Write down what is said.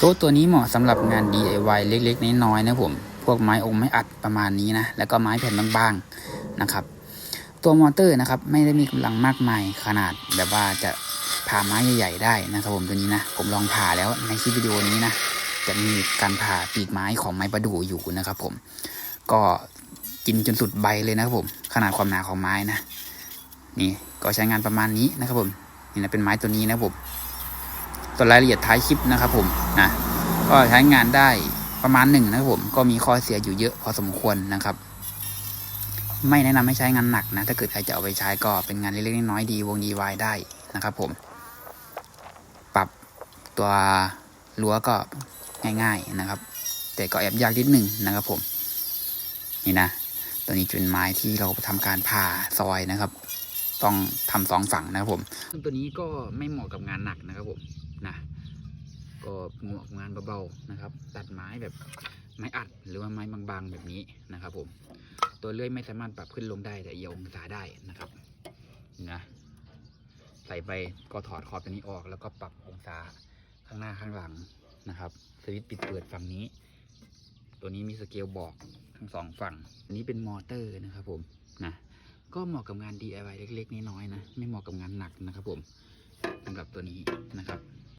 โต๊ะตัวนี้เหมาะสำหรับงาน DIY เล็กๆน้อยๆนะผมพวกไม้องค์ไม้อัดประมาณนี้นะแล้วก็ไม้แผ่นบางๆนะครับ ตัวมอเตอร์นะครับไม่ได้มีกำลังมากมายขนาดแบบว่าจะผ่าไม้ใหญ่ๆได้นะครับผมตัวนี้นะผมลองผ่าแล้วในคลิปวิดีโอนี้นะจะมีการผ่าปีกไม้ของไม้ประดู่อยู่นะครับ ผมก็กินจนสุดใบเลยนะครับผมขนาดความหนาของไม้นะนี่ก็ใช้งานประมาณนี้นะครับผมนี่นะเป็นไม้ตัวนี้นะครับผมตัวรายละเอียดท้ายคลิปนะครับผม นะก็ใช้งานได้ประมาณหนึ่งนะครับผมก็มีข้อเสียอยู่เยอะพอสมควรนะครับ ไม่แนะนำให้ใช้งานหนักนะ ถ้าเกิดใครจะเอาไปใช้ก็เป็นงานเล็กๆน้อยๆดีวงดีวายได้นะครับ ผม ปรับตัวรั้วก็ง่าย ๆนะครับ แต่ก็แอบยากนิดหนึ่งนะครับ ผม นี่นะตัวนี้จะเป็นไม้ที่เราทำการผ่าซอยนะครับ ต้องทำสองฝั่งนะครับผม ตัวนี้ก็ไม่เหมาะกับงานหนักนะครับผม นะก็เหมาะกับงานเบาๆนะครับ ตัดไม้แบบไม้อัดหรือว่าไม้บางๆแบบนี้นะครับ ผม ตัวเลื่อยไม่สามารถปรับขึ้นลงได้แต่เอียงองศาได้นะครับนะใส่ไปก็ถอดขอบตัวนี้ออก แล้วก็ปรับองศาข้างหน้าข้างหลังนะครับ สวิตช์ปิดเปิดฝั่งนี้ ตัวนี้มีสเกลบอกทั้งสองฝั่งอันนี้เป็นมอเตอร์นะครับ ผมนะก็เหมาะกับงาน DIY เล็กๆน้อยๆนะ ไม่เหมาะกับงานหนักนะครับ ผมสำหรับตัวนี้นะครับ